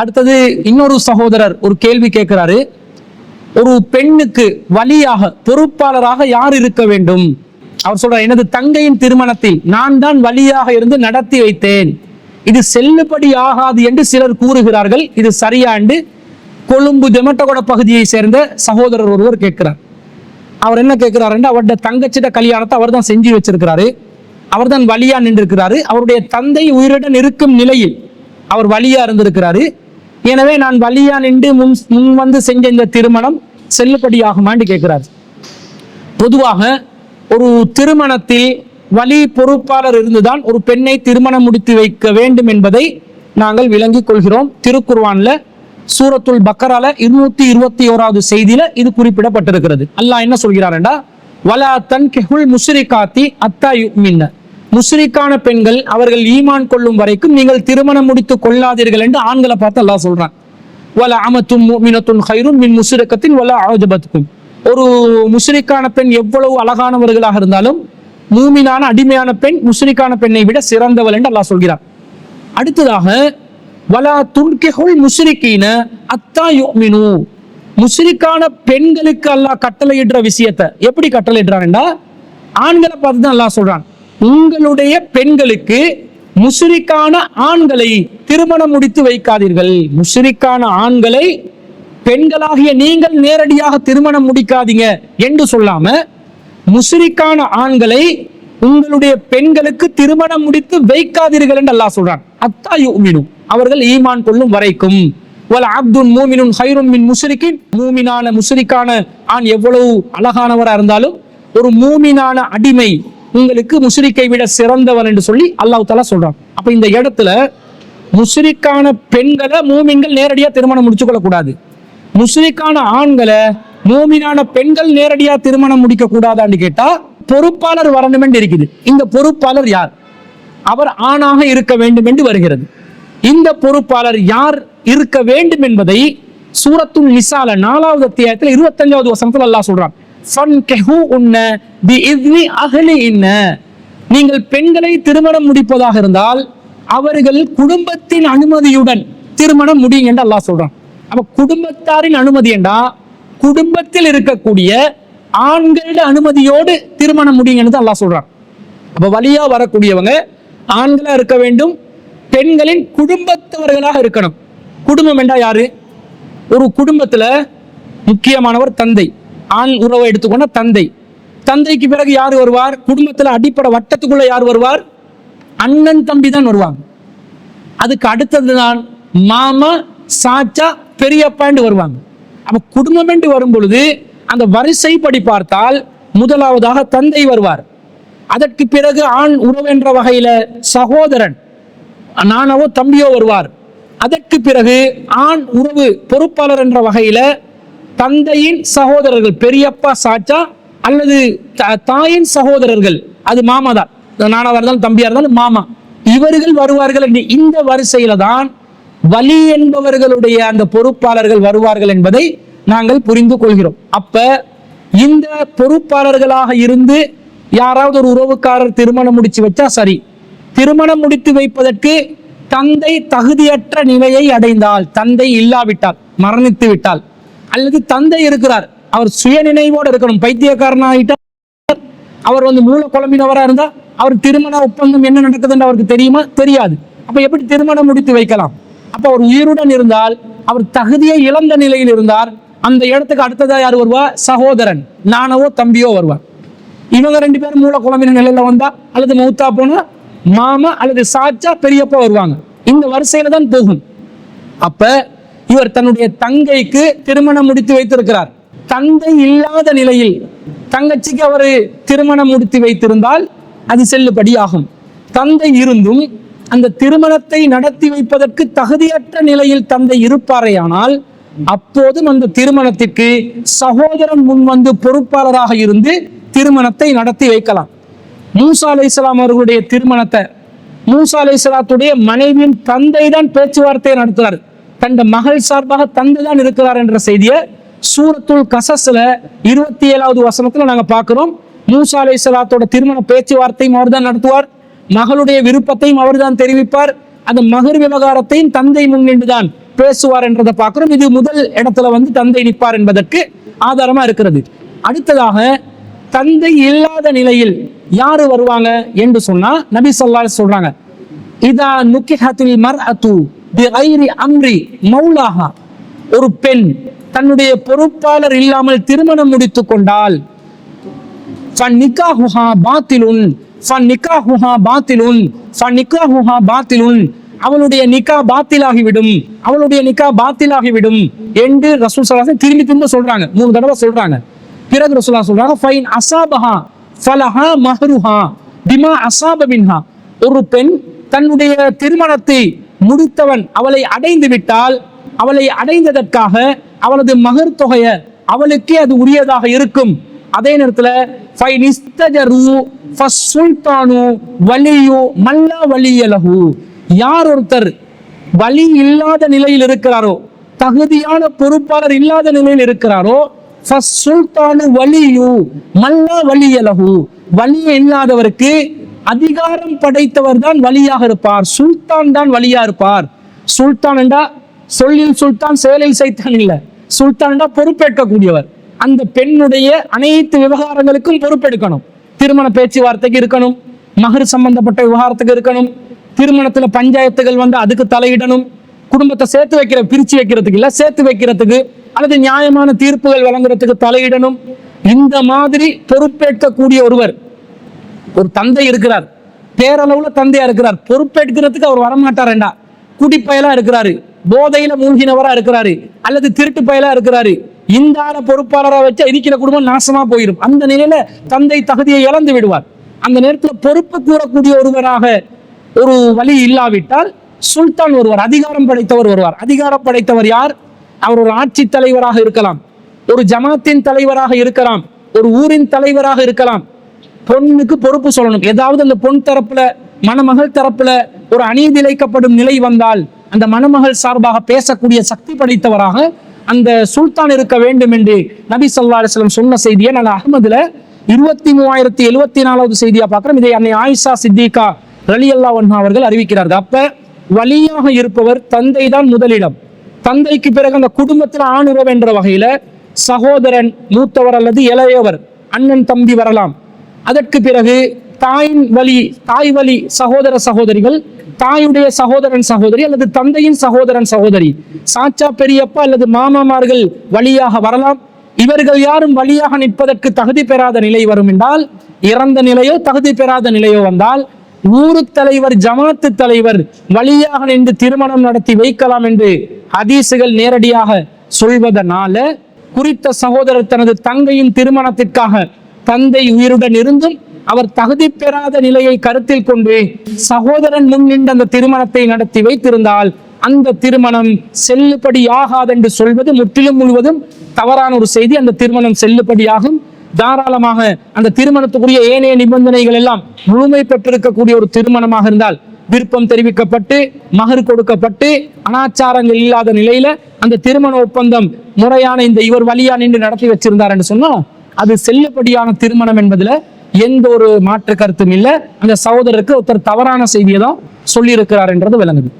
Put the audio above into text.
அடுத்தது இன்னொரு சகோதரர் ஒரு கேள்வி கேட்கிறாரு. ஒரு பெண்ணுக்கு வழியாக பொறுப்பாளராக யார் இருக்க வேண்டும்? அவர் சொல்றார் எனது தங்கையின் திருமணத்தில் நான் தான் வழியாக இருந்து நடத்தி வைத்தேன். இது செல்லுபடி ஆகாது என்று சிலர் கூறுகிறார்கள். இது சரியாண்டு கொழும்பு ஜெமட்டகோட பகுதியை சேர்ந்த சகோதரர் ஒருவர் கேட்கிறார். அவர் என்ன கேட்கிறாருன்னா அவருடைய தங்கச்சிட கல்யாணத்தை அவர் தான் செஞ்சு வச்சிருக்கிறாரு. அவர் தான் வழியா நின்றிருக்கிறாரு. அவருடைய தந்தை உயிருடன் இருக்கும் நிலையில் அவர் வழியா இருந்திருக்கிறாரு. எனவே நான் வலியா நின்று முன் முன் வந்து செஞ்ச இந்த திருமணம் செல்லுபடியாகுமான்னு கேட்கிறார். பொதுவாக ஒரு திருமணத்தில் வலி பொறுப்பாளர் இருந்துதான் ஒரு பெண்ணை திருமணம் முடித்து வைக்க வேண்டும் என்பதை நாங்கள் விளங்கிக் கொள்கிறோம். திருக்குர்வான்ல சூரத்துல் பக்கரால இருநூத்தி இருபத்தி ஓராவது செய்தியில இது குறிப்பிடப்பட்டிருக்கிறது. அல்லாஹ் என்ன சொல்கிறாருண்டா வலா தன் தன்கிஹுல் முஸ்ரிகாத்தி அத்தா யுமின்ன. முஸ்ரிக்கான பெண்கள் அவர்கள் ஈமான் கொள்ளும் வரைக்கும் நீங்கள் திருமணம் முடித்து கொள்ளாதீர்கள் என்று ஆண்களை பார்த்து அல்லாஹ் சொல்றான். வல அமத்தும் முமினத்துன் ஹைரும் மின் முஸ்ரிக்கத்தின் வல ஆஜபத்துக்கும் ஒரு முஸ்ரிக்கான பெண் எவ்வளவு அழகானவர்களாக இருந்தாலும் மூமினான அடிமையான பெண் முஸ்ரிக்கான பெண்ணை விட சிறந்தவள் என்று அல்லாஹ் சொல்கிறார் அடுத்ததாக வலா துன்கெஹுல் முஸ்ரிக்கீன அத்தா யோமினு. முஸ்ரிக்கான பெண்களுக்கு அல்லாஹ் கட்டளையிடுற விஷயத்தை எப்படி கட்டளையிடுறான்டா ஆண்களை பார்த்து தான் அல்லாஹ் சொல்றான். உங்களுடைய பெண்களுக்கு முசிறிக்கான ஆண்களை திருமணம் முடித்து வைக்காதீர்கள். முசிறிக்கான ஆண்களை பெண்களாகிய நீங்கள் நேரடியாக திருமணம் முடிக்காதீங்க என்று சொல்லாம முசிறிக்கான ஆண்களை உங்களுடைய பெண்களுக்கு திருமணம் முடித்து வைக்காதீர்கள் என்று அல்லாஹ் சொல்றான். அத்தா யுமினு. அவர்கள் ஈமான் கொள்ளும் வரைக்கும் வல அப்துன் மூமினுன் ஹைரும் மின் முஸ்ரிக்கின் மூமினான முஸ்ரிக்கான ஆண் எவ்வளவு அழகானவராக இருந்தாலும் ஒரு மூமினான அடிமை உங்களுக்கு முஸ்ரிக்கை விட சிறந்தவன் என்று சொல்லி அல்லாஹ் தாலா சொல்றான். அப்ப இந்த இடத்துல முஸ்ரிக்கான பெண்களை மூமின்கள் நேரடியா திருமணம் முடிச்சுக்கொள்ள கூடாது. முஸ்ரிக்கான ஆண்களை மூமினான பெண்கள் நேரடியா திருமணம் முடிக்க கூடாதான்னு கேட்டா பொறுப்பாளர் வரணும் என்று இருக்குது. இந்த பொறுப்பாளர் யார்? அவர் ஆணாக இருக்க வேண்டும் என்று வருகிறது. இந்த பொறுப்பாளர் யார் இருக்க வேண்டும் என்பதை சூரத்துல் நிசால நாலாவது அத்தியாயத்தில் இருபத்தஞ்சாவது வசனத்தில் அல்லாஹ் சொல்றான். ஃபன்கிஹு உன்ன பிஇذن அஹ்லிஇன்ன நீங்கள் பெண்களை திருமணம் முடிப்பதாக இருந்தால் அவர்கள் குடும்பத்தின் அனுமதியுடன் திருமணம் முடியும் என்று அல்லாஹ் சொல்றான். அப்ப குடும்பத்தாரின் அனுமதி என்றா குடும்பத்தில் இருக்கக்கூடிய ஆண்களோட அனுமதியோடு திருமணம் முடியும் என்று அல்லாஹ் சொல்றான். அப்ப வழியா வரக்கூடியவங்க ஆண்களா இருக்க வேண்டும் பெண்களின் குடும்பத்தவர்களாக இருக்கணும். குடும்பம் என்றா யாரு? ஒரு குடும்பத்துல முக்கியமானவர் தந்தை. ஆண் உறவை எடுத்துக்கொண்ட தந்தை. தந்தைக்கு பிறகு யார் வருவார்? குடும்பத்தில் அடிப்படை வட்டத்துக்குள்ள யார் வருவார்? அண்ணன் தம்பி தான் வருவாங்க. அதுக்கு அடுத்தது தான் மாமா சாச்சா பெரியப்பாண்டு வருவாங்க. அப்ப குடும்பம் என்று வரும் பொழுது அந்த வரிசைப்படி பார்த்தால் முதலாவதாக தந்தை வருவார். அதற்கு பிறகு ஆண் உறவு என்ற வகையில சகோதரன் நானவோ தம்பியோ வருவார். அதற்கு பிறகு ஆண் உறவு பொறுப்பாளர் என்ற வகையில தந்தையின் சகோதரர்கள் பெரியப்பா சாச்சா அல்லது த- தாயின் சகோதரர்கள் அது மாமா தான். நானாக இருந்தாலும் தம்பியாக இருந்தாலும் மாமா. இவர்கள் வருவார்கள் என்று இந்த வரிசையில தான் வலி என்பவர்களுடைய அந்த பொறுப்பாளர்கள் வருவார்கள் என்பதை நாங்கள் புரிந்து கொள்கிறோம். அப்ப இந்த பொறுப்பாளர்களாக இருந்து யாராவது ஒரு உறவுக்காரர் திருமணம் முடிச்சு வச்சா சரி. திருமணம் முடித்து வைப்பதற்கு தந்தை தகுதியற்ற நிலையை அடைந்தால் தந்தை இல்லாவிட்டால் மரணித்து விட்டால் அல்லது தந்தை இருக்கிறார். அவர் சுயநினைவோடு இருக்கணும். பைத்தியக்காரனாயிட்டால் அவர் வந்து மூல குழம்பினவராக இருந்தால் அவர் திருமண ஒப்பந்தம் என்ன நடக்குதுன்னு அவருக்கு தெரியுமா? தெரியாது. அப்போ எப்படி திருமணம் முடித்து வைக்கலாம்? அப்போ அவர் உயிருடன் இருந்தால் அவர் தகுதியை இழந்த நிலையில் இருந்தார். அந்த இடத்துக்கு அடுத்ததாக யார் வருவா? சகோதரன். நானவோ தம்பியோ வருவார். இவங்க ரெண்டு பேரும் மூல குழம்பின நிலையில வந்தா அல்லது மௌத்தா போனா மாமா அல்லது சாச்சா பெரியப்பா வருவாங்க. இந்த வரிசையில தான் போகும். அப்ப இவர் தன்னுடைய தங்கைக்கு திருமணம் முடித்து வைத்திருக்கிறார். தந்தை இல்லாத நிலையில் தங்கச்சிக்கு அவர் திருமணம் முடித்து வைத்திருந்தால் அது செல்லுபடியாகும். தந்தை இருந்தும் அந்த திருமணத்தை நடத்தி வைப்பதற்கு தகுதியற்ற நிலையில் தந்தை இருப்பாரேயானால் அப்போதும் அந்த திருமணத்திற்கு சகோதரன் முன் வந்து பொறுப்பாளராக இருந்து திருமணத்தை நடத்தி வைக்கலாம். மூசா அலை அவர்களுடைய திருமணத்தை மூசா அலை மனைவியின் தந்தை தான் பேச்சுவார்த்தையை நடத்துறார் தந்த மகள் சார்பாக தந்தை தான் இருக்கிறார் என்ற செய்தியை சூரத்துல் கசஸ்ல இருபத்தி ஏழாவது வசனத்துல நாங்க பார்க்கிறோம். மூசா அலை திருமண பேச்சுவார்த்தையும் அவர் தான் நடத்துவார். மகளுடைய விருப்பத்தையும் அவர் தான் தெரிவிப்பார். அந்த மகர் விவகாரத்தையும் தந்தை முன்னின்று தான் பேசுவார் என்றதை பார்க்கிறோம். இது முதல் இடத்துல வந்து தந்தை நிற்பார் என்பதற்கு ஆதாரமா இருக்கிறது. அடுத்ததாக தந்தை இல்லாத நிலையில் யாரு வருவாங்க என்று சொன்னா நபி சொல்லா சொல்றாங்க. இதா நுக்கிஹத்தில் மர் அத்து அம்ரி மௌலாஹா ஒரு பெண் தன்னுடைய பொறுப்பாளர் இல்லாமல் திருமணம் முடித்துக் கொண்டால் பாத்திலுன் பாத்திலுன் பாத்திலுன். அவளுடைய நிக்கா பாத்திலாகிவிடும் அவளுடைய நிக்கா பாத்திலாகிவிடும் என்று ரசூல் ஸல்லல்லாஹு திரும்பி திரும்ப சொல்றாங்க. மூணு தடவை சொல்றாங்க. பிறகு ரசூலா சொல்றாங்க ஃபைன் அசாபஹா ஃபலஹா மஹருஹா பிமா அசாப மின்ஹா. ஒரு பெண் தன்னுடைய திருமணத்தை முடித்தவன் அவளை அடைந்து விட்டால் அவளை அடைந்ததற்காக அவளது மகர் தொகையை அவளுக்கே அது உரியதாக இருக்கும். அதே நேரத்தில் மல்லா யார் ஒருத்தர் வலி இல்லாத நிலையில் இருக்கிறாரோ தகுதியான பொறுப்பாளர் இல்லாத நிலையில் இருக்கிறாரோ சுல்தானு வலியு மல்லா வலியலகு வலி இல்லாதவருக்கு அதிகாரம் படைத்தவர் தான் வழியாக இருப்பார். சுல்தான் தான் வழியா இருப்பார். சுல்தான் என்றா சொல்லில் சுல்தான் செயலில் சைத்தான் இல்லை. சுல்தான் என்றா பொறுப்பேற்கக்கூடியவர். அந்த பெண்ணுடைய அனைத்து விவகாரங்களுக்கும் பொறுப்பெடுக்கணும். திருமண பேச்சுவார்த்தைக்கு இருக்கணும். மகர் சம்பந்தப்பட்ட விவகாரத்துக்கு இருக்கணும். திருமணத்துல பஞ்சாயத்துகள் வந்து அதுக்கு தலையிடணும். குடும்பத்தை சேர்த்து வைக்கிற பிரிச்சு வைக்கிறதுக்கு இல்ல சேர்த்து வைக்கிறதுக்கு அல்லது நியாயமான தீர்ப்புகள் வழங்குறதுக்கு தலையிடணும். இந்த மாதிரி பொறுப்பேற்கக்கூடிய ஒருவர் ஒரு தந்தை இருக்கிறார். பேரளவுல தந்தையா இருக்கிறார். பொறுப்பேற்கிறதுக்கு அவர் வரமாட்டாரேண்டா. குடிப்பயலா இருக்கிறாரு. போதையில மூழ்கினவரா இருக்கிறாரு. அல்லது திருட்டு பயலா இருக்கிறாரு. இந்த ஆள பொறுப்பாளராக வச்சு இருக்கிற குடும்பம் நாசமா போயிடும் அந்த நிலையில தந்தை தகுதியை இழந்து விடுவார். அந்த நேரத்தில் பொறுப்பு கூறக்கூடிய ஒருவராக ஒரு வழி இல்லாவிட்டால் சுல்தான் ஒருவர் அதிகாரம் படைத்தவர் வருவார் அதிகாரம் படைத்தவர் யார்? அவர் ஒரு ஆட்சி தலைவராக இருக்கலாம். ஒரு ஜமாத்தின் தலைவராக இருக்கலாம். ஒரு ஊரின் தலைவராக இருக்கலாம். பொண்ணுக்கு பொறுப்பு சொல்லணும். ஏதாவது அந்த பொன் தரப்புல மணமகள் தரப்புல ஒரு அநீதி இழைக்கப்படும் நிலை வந்தால் அந்த மணமகள் சார்பாக பேசக்கூடிய சக்தி படைத்தவராக அந்த சுல்தான் இருக்க வேண்டும் என்று நபி சொல்லா அலிஸ்லம் சொன்ன செய்தியை நான் அகமதுல இருபத்தி மூவாயிரத்தி எழுபத்தி நாலாவது செய்தியா பார்க்கிறோம். இதை அன்னை ஆயிஷா சித்திகா ரலி அல்லா அவர்கள் அறிவிக்கிறார்கள். அப்ப வழியாக இருப்பவர் தந்தை தான் முதலிடம். தந்தைக்கு பிறகு அந்த குடும்பத்தில் ஆணுறவு என்ற வகையில சகோதரன் மூத்தவர் அல்லது இளையவர் அண்ணன் தம்பி வரலாம். அதற்கு பிறகு தாயின் வழி தாய் வழி சகோதர சகோதரிகள் தாயுடைய சகோதரன் சகோதரி அல்லது தந்தையின் சகோதரன் சகோதரி சாச்சா பெரியப்பா அல்லது மாமாமார்கள் வழியாக வரலாம். இவர்கள் யாரும் வழியாக நிற்பதற்கு தகுதி பெறாத நிலை வரும் என்றால் இறந்த நிலையோ தகுதி பெறாத நிலையோ வந்தால் ஊரு தலைவர் ஜமாத்து தலைவர் வழியாக நின்று திருமணம் நடத்தி வைக்கலாம் என்று ஹதீசுகள் நேரடியாக சொல்வதனால குறித்த சகோதரர் தனது தங்கையின் திருமணத்திற்காக தந்தை உயிருடன் இருந்தும் அவர் தகுதி பெறாத நிலையை கருத்தில் கொண்டு சகோதரன் முன் நின்று அந்த திருமணத்தை நடத்தி வைத்திருந்தால் அந்த திருமணம் செல்லுபடியாகாது என்று சொல்வது முற்றிலும் முழுவதும் தவறான ஒரு செய்தி. அந்த திருமணம் செல்லுபடியாகும். தாராளமாக அந்த திருமணத்துக்குரிய ஏனைய நிபந்தனைகள் எல்லாம் முழுமை பெற்றிருக்கக்கூடிய ஒரு திருமணமாக இருந்தால் விருப்பம் தெரிவிக்கப்பட்டு மகர் கொடுக்கப்பட்டு அனாச்சாரங்கள் இல்லாத நிலையில அந்த திருமண ஒப்பந்தம் முறையான இந்த இவர் வழியா நின்று நடத்தி வச்சிருந்தார் என்று சொன்னா அது செல்லுபடியான திருமணம் என்பதுல எந்த ஒரு மாற்று கருத்தும் இல்லை. அந்த சகோதரருக்கு ஒருத்தர் தவறான செய்தியை தான் சொல்லியிருக்கிறார் என்றது விளங்குது.